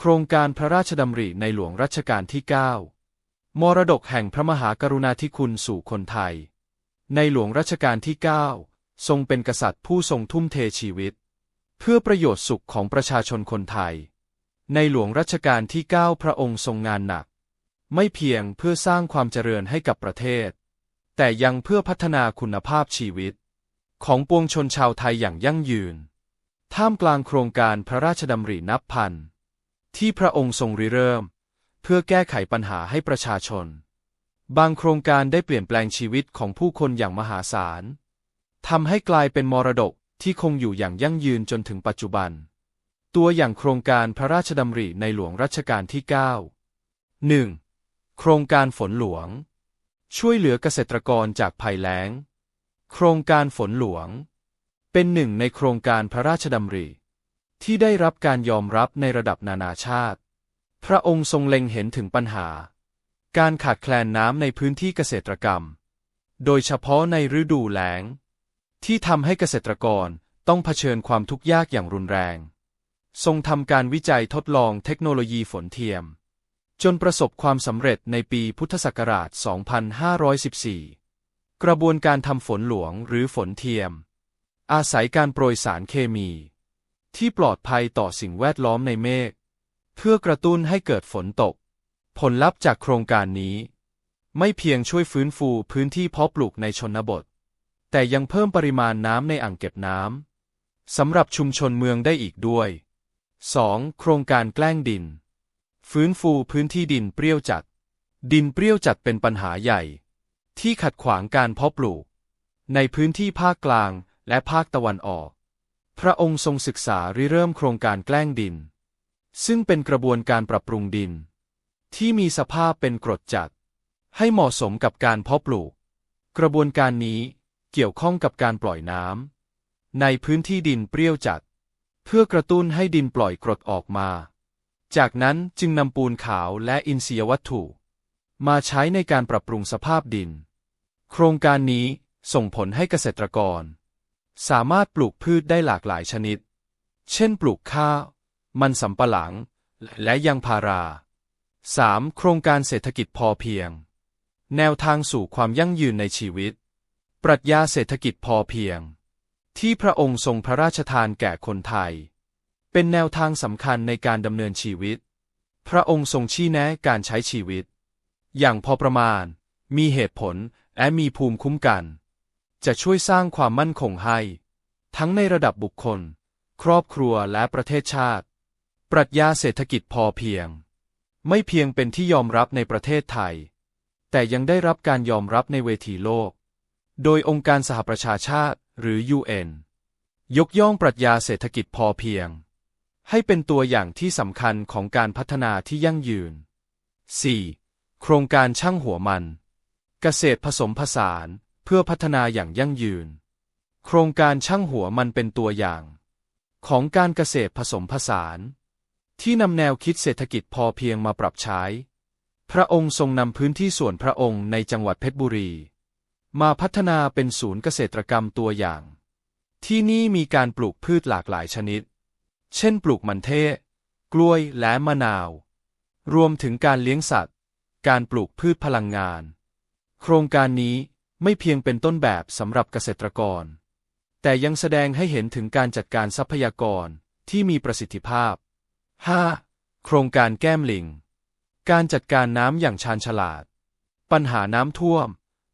โครงการพระราชดำริในหลวงรัชกาลที่ 9 มรดกแห่งพระมหากรุณาธิคุณสู่คนไทย ในหลวงรัชกาลที่ 9 ทรงเป็นกษัตริย์ผู้ทรงทุ่มเทชีวิต เพื่อประโยชน์สุขของประชาชนคนไทย ในหลวงรัชกาลที่ 9 พระองค์ทรงงานหนัก ไม่เพียงเพื่อสร้างความเจริญให้กับประเทศ แต่ยังเพื่อพัฒนาคุณภาพชีวิต ของปวงชนชาวไทยอย่างยั่งยืน ท่ามกลางโครงการพระราชดำรินับพัน ที่พระองค์ทรงริเริ่ม เพื่อแก้ไขปัญหาให้ประชาชน บางโครงการได้เปลี่ยนแปลงชีวิตของผู้คนอย่างมหาศาลทำให้กลายเป็นมรดกที่คงอยู่อย่างยั่งยืนจนถึงปัจจุบัน ตัวอย่างโครงการพระราชดำริในหลวงรัชกาลที่ 9 1. โครงการฝนหลวง ช่วยเหลือเกษตรกรจากภัยแล้ง โครงการฝนหลวง เป็นหนึ่งในโครงการพระราชดำริ ที่ได้รับการยอมรับในระดับนานาชาติ พระองค์ทรงเล็งเห็นถึงปัญหา การขาดแคลนน้ำในพื้นที่เกษตรกรรม โดยเฉพาะในฤดูแล้ง ที่ทำให้เกษตรกรต้องเผชิญความทุกข์ยากอย่างรุนแรง ทรงทำการวิจัยทดลองเทคโนโลยีฝนเทียม จนประสบความสำเร็จในปีพุทธศักราช 2514 กระบวนการทำฝนหลวงหรือฝนเทียม อาศัยการโปรยสารเคมี ที่ปลอดภัยต่อสิ่งแวดล้อมในเมฆ เพื่อกระตุ้นให้เกิดฝนตก ผลลัพธ์จากโครงการนี้ ไม่เพียงช่วยฟื้นฟูพื้นที่เพาะปลูกในชนบท แต่ยังเพิ่มปริมาณน้ำในอ่างเก็บน้ำสำหรับชุมชนเมืองได้อีกด้วย 2. โครงการแกล้งดิน ฟื้นฟูพื้นที่ดินเปรี้ยวจัด ดินเปรี้ยวจัดเป็นปัญหาใหญ่ ที่ขัดขวางการเพาะปลูก ในพื้นที่ภาคกลางและภาคตะวันออก พระองค์ทรงศึกษาริเริ่มโครงการแกล้งดิน ซึ่งเป็นกระบวนการปรับปรุงดิน ที่มีสภาพเป็นกรดจัด ให้เหมาะสมกับการเพาะปลูก กระบวนการนี้เกี่ยวข้องกับการปล่อยน้ำในพื้นที่ดินเปรี้ยวจัด เพื่อกระตุ้นให้ดินปล่อยกรดออกมา จากนั้นจึงนำปูนขาวและอินทรียวัตถุ มาใช้ในการปรับปรุงสภาพดิน โครงการนี้ส่งผลให้เกษตรกร สามารถปลูกพืชได้หลากหลายชนิด เช่นปลูกข้าว มันสำปะหลัง และยางพารา 3. โครงการเศรษฐกิจพอเพียง แนวทางสู่ความยั่งยืนในชีวิต ปรัชญาเศรษฐกิจพอเพียง ที่พระองค์ทรงพระราชทานแก่คนไทย เป็นแนวทางสำคัญในการดำเนินชีวิต พระองค์ทรงชี้แนะการใช้ชีวิต อย่างพอประมาณ มีเหตุผลและมีภูมิคุ้มกัน จะช่วยสร้างความมั่นคงให้ ทั้งในระดับบุคคล ครอบครัวและประเทศชาติ ปรัชญาเศรษฐกิจพอเพียง ไม่เพียงเป็นที่ยอมรับในประเทศไทย แต่ยังได้รับการยอมรับในเวทีโลก โดยองค์การสหประชาชาติหรือ UN ยกย่องปรัชญาเศรษฐกิจพอเพียง ให้เป็นตัวอย่างที่สำคัญของการพัฒนาที่ยั่งยืน 4. โครงการช่างหัวมัน เกษตรผสมผสาน เพื่อพัฒนาอย่างยั่งยืน โครงการช่างหัวมันเป็นตัวอย่าง ของการเกษตรผสมผสาน ที่นำแนวคิดเศรษฐกิจพอเพียงมาปรับใช้ พระองค์ทรงนำพื้นที่ส่วนพระองค์ในจังหวัดเพชรบุรี มาพัฒนาเป็นศูนย์เกษตรกรรมตัวอย่าง ที่นี่มีการปลูกพืชหลากหลายชนิด เช่น ปลูกมันเทศ กล้วยและมะนาว รวมถึงการเลี้ยงสัตว์ การปลูกพืชพลังงาน โครงการนี้ ไม่เพียงเป็นต้นแบบสำหรับเกษตรกร แต่ยังแสดงให้เห็นถึงการจัดการทรัพยากรที่มีประสิทธิภาพ 5. โครงการแก้มลิง การจัดการน้ำอย่างชาญฉลาด ปัญหาน้ำท่วม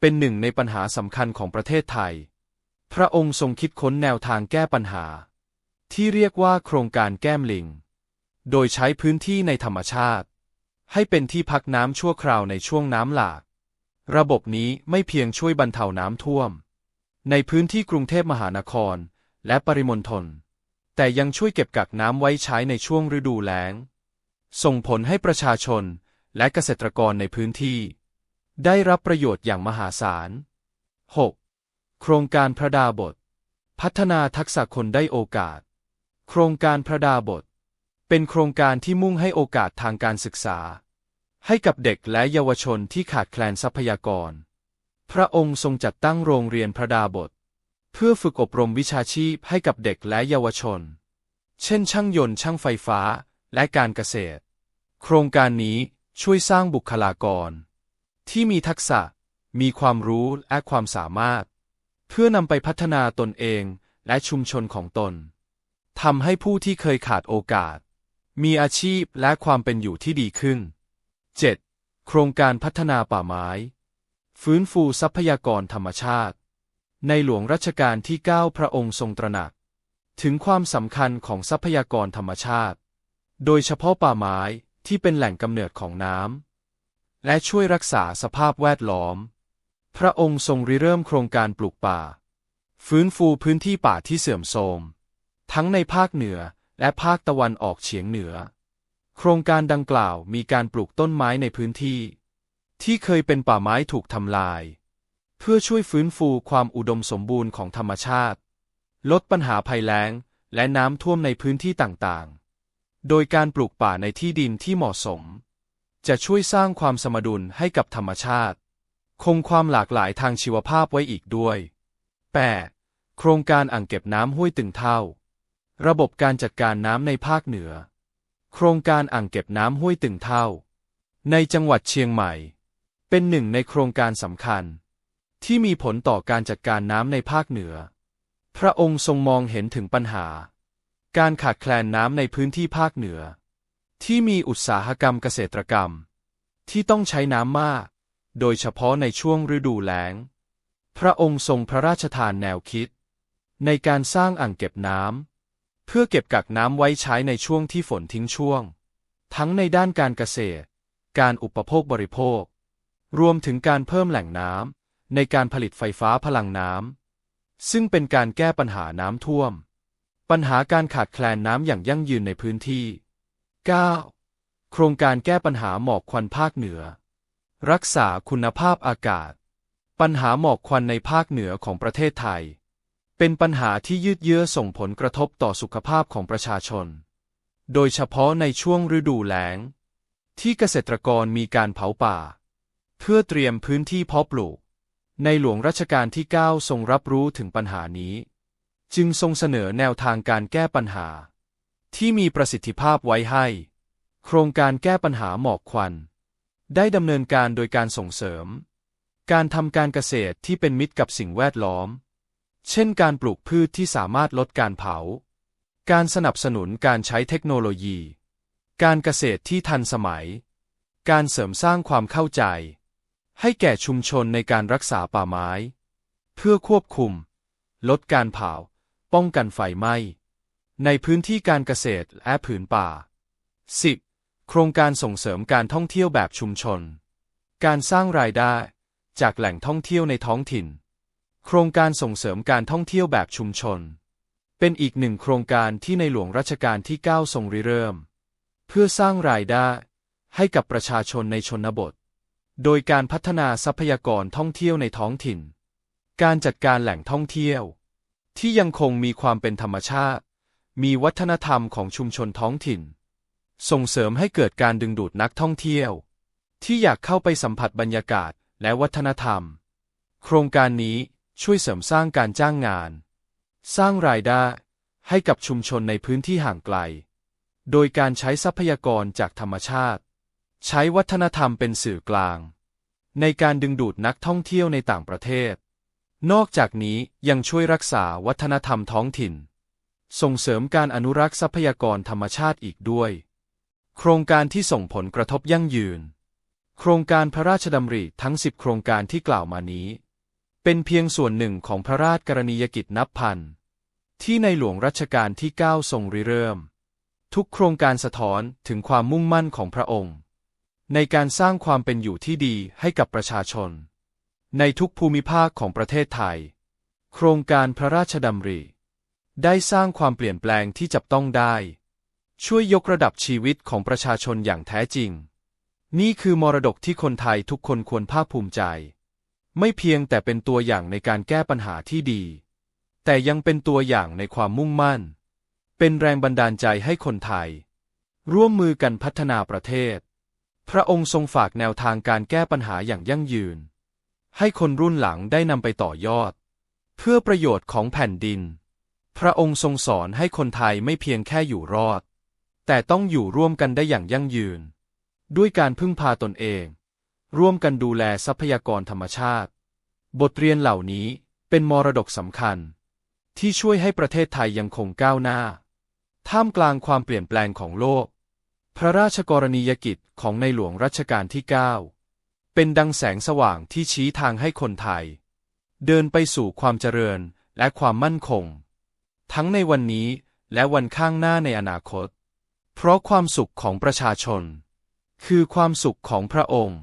เป็นหนึ่งในปัญหาสำคัญของประเทศไทย พระองค์ทรงคิดค้นแนวทางแก้ปัญหา ที่เรียกว่าโครงการแก้มลิง โดยใช้พื้นที่ในธรรมชาติ ให้เป็นที่พักน้ำชั่วคราวในช่วงน้ำหลาก ระบบนี้ไม่เพียงช่วยบรรเทาน้ำท่วม ในพื้นที่กรุงเทพมหานครและปริมณฑลแต่ยังช่วยเก็บกักน้ำไว้ใช้ในช่วงฤดูแล้ง ส่งผลให้ประชาชนและเกษตรกรในพื้นที่ ได้รับประโยชน์อย่างมหาศาล 6. โครงการพระดาบท พัฒนาทักษะคนได้โอกาส โครงการพระดาบท เป็นโครงการที่มุ่งให้โอกาสทางการศึกษา ให้กับเด็กและเยาวชนที่ขาดแคลนทรัพยากร พระองค์ทรงจัดตั้งโรงเรียนพระดาบท เพื่อฝึกอบรมวิชาชีพให้กับเด็กและเยาวชน เช่น ช่างยนต์ช่างไฟฟ้าและการเกษตร โครงการนี้ช่วยสร้างบุคลากร ที่มีทักษะ มีความรู้และความสามารถ เพื่อนำไปพัฒนาตนเองและชุมชนของตนทำให้ผู้ที่เคยขาดโอกาส มีอาชีพและความเป็นอยู่ที่ดีขึ้น 7. โครงการพัฒนาป่าไม้ ฟื้นฟูทรัพยากรธรรมชาติ ในหลวงรัชกาลที่ 9 พระองค์ทรงตระหนัก ถึงความสำคัญของทรัพยากรธรรมชาติ โดยเฉพาะป่าไม้ที่เป็นแหล่งกำเนิดของน้ำและช่วยรักษาสภาพแวดล้อม พระองค์ทรงริเริ่มโครงการปลูกป่า ฟื้นฟูพื้นที่ป่าที่เสื่อมโทรม ทั้งในภาคเหนือและภาคตะวันออกเฉียงเหนือ โครงการดังกล่าวมีการปลูกต้นไม้ในพื้นที่ ที่เคยเป็นป่าไม้ถูกทำลาย เพื่อช่วยฟื้นฟูความอุดมสมบูรณ์ของธรรมชาติ ลดปัญหาภัยแล้งและน้ำท่วมในพื้นที่ต่างๆ โดยการปลูกป่าในที่ดินที่เหมาะสม จะช่วยสร้างความสมดุลให้กับธรรมชาติ คงความหลากหลายทางชีวภาพไว้อีกด้วย 8. โครงการอ่างเก็บน้ำห้วยตึงเท่า ระบบการจัดการน้ำในภาคเหนือ โครงการอ่างเก็บน้ำห้วยตึงเท่า ในจังหวัดเชียงใหม่ เป็นหนึ่งในโครงการสำคัญ ที่มีผลต่อการจัดการน้ำในภาคเหนือ พระองค์ทรงมองเห็นถึงปัญหา การขาดแคลนน้ำในพื้นที่ภาคเหนือ ที่มีอุตสาหกรรมเกษตรกรรม ที่ต้องใช้น้ำมาก โดยเฉพาะในช่วงฤดูแล้ง พระองค์ทรงพระราชทานแนวคิด ในการสร้างอ่างเก็บน้ำ เพื่อเก็บกักน้ำไว้ใช้ในช่วงที่ฝนทิ้งช่วง ทั้งในด้านการเกษตร การอุปโภคบริโภค รวมถึงการเพิ่มแหล่งน้ำในการผลิตไฟฟ้าพลังน้ำซึ่งเป็นการแก้ปัญหาน้ำท่วม ปัญหาการขาดแคลนน้ำอย่างยั่งยืนในพื้นที่ 9. โครงการแก้ปัญหาหมอกควันภาคเหนือ รักษาคุณภาพอากาศ ปัญหาหมอกควันในภาคเหนือของประเทศไทย เป็นปัญหาที่ยืดเยื้อส่งผลกระทบต่อสุขภาพของประชาชน โดยเฉพาะในช่วงฤดูแล้ง ที่เกษตรกรมีการเผาป่า เพื่อเตรียมพื้นที่เพาะปลูก ในหลวงรัชกาลที่ 9 ทรงรับรู้ถึงปัญหานี้ จึงทรงเสนอแนวทางการแก้ปัญหา ที่มีประสิทธิภาพไว้ให้ โครงการแก้ปัญหาหมอกควัน ได้ดำเนินการโดยการส่งเสริม การทำการเกษตรที่เป็นมิตรกับสิ่งแวดล้อม เช่นการปลูกพืชที่สามารถลดการเผา การสนับสนุนการใช้เทคโนโลยี การเกษตรที่ทันสมัย การเสริมสร้างความเข้าใจ ให้แก่ชุมชนในการรักษาป่าไม้ เพื่อควบคุม ลดการเผา ป้องกันไฟไหม้ ในพื้นที่การเกษตรและผืนป่า 10. โครงการส่งเสริมการท่องเที่ยวแบบชุมชน การสร้างรายได้ จากแหล่งท่องเที่ยวในท้องถิ่น โครงการส่งเสริมการท่องเที่ยวแบบชุมชน เป็นอีกหนึ่งโครงการที่ในหลวงรัชกาลที่ 9 ทรงริเริ่ม เพื่อสร้างรายได้ให้กับประชาชนในชนบท โดยการพัฒนาทรัพยากรท่องเที่ยวในท้องถิ่น การจัดการแหล่งท่องเที่ยว ที่ยังคงมีความเป็นธรรมชาติ มีวัฒนธรรมของชุมชนท้องถิ่น ส่งเสริมให้เกิดการดึงดูดนักท่องเที่ยว ที่อยากเข้าไปสัมผัสบรรยากาศและวัฒนธรรม โครงการนี้ ช่วยเสริมสร้างการจ้างงาน สร้างรายได้ให้กับชุมชนในพื้นที่ห่างไกล โดยการใช้ทรัพยากรจากธรรมชาติ ใช้วัฒนธรรมเป็นสื่อกลาง ในการดึงดูดนักท่องเที่ยวในต่างประเทศ นอกจากนี้ยังช่วยรักษาวัฒนธรรมท้องถิ่น ส่งเสริมการอนุรักษ์ทรัพยากรธรรมชาติอีกด้วย โครงการที่ส่งผลกระทบยั่งยืน โครงการพระราชดำริทั้งสิบโครงการที่กล่าวมานี้ เป็นเพียงส่วนหนึ่งของพระราชกรณียกิจนับพัน ที่ในหลวงรัชกาลที่ 9 ทรงริเริ่ม ทุกโครงการสะท้อนถึงความมุ่งมั่นของพระองค์ ในการสร้างความเป็นอยู่ที่ดีให้กับประชาชน ในทุกภูมิภาคของประเทศไทย โครงการพระราชดำริ ได้สร้างความเปลี่ยนแปลงที่จับต้องได้ ช่วยยกระดับชีวิตของประชาชนอย่างแท้จริง นี่คือมรดกที่คนไทยทุกคนควรภาคภูมิใจ ไม่เพียงแต่เป็นตัวอย่างในการแก้ปัญหาที่ดี แต่ยังเป็นตัวอย่างในความมุ่งมั่น เป็นแรงบันดาลใจให้คนไทย ร่วมมือกันพัฒนาประเทศ พระองค์ทรงฝากแนวทางการแก้ปัญหาอย่างยั่งยืน ให้คนรุ่นหลังได้นำไปต่อยอด เพื่อประโยชน์ของแผ่นดิน พระองค์ทรงสอนให้คนไทยไม่เพียงแค่อยู่รอด แต่ต้องอยู่ร่วมกันได้อย่างยั่งยืน ด้วยการพึ่งพาตนเอง ร่วมกันดูแลทรัพยากรธรรมชาติ บทเรียนเหล่านี้เป็นมรดกสำคัญ ที่ช่วยให้ประเทศไทยยังคงก้าวหน้า ท่ามกลางความเปลี่ยนแปลงของโลก พระราชกรณียกิจของในหลวงรัชกาลที่ 9 เป็นดังแสงสว่างที่ชี้ทางให้คนไทย เดินไปสู่ความเจริญและความมั่นคง ทั้งในวันนี้และวันข้างหน้าในอนาคต เพราะความสุขของประชาชน คือความสุขของพระองค์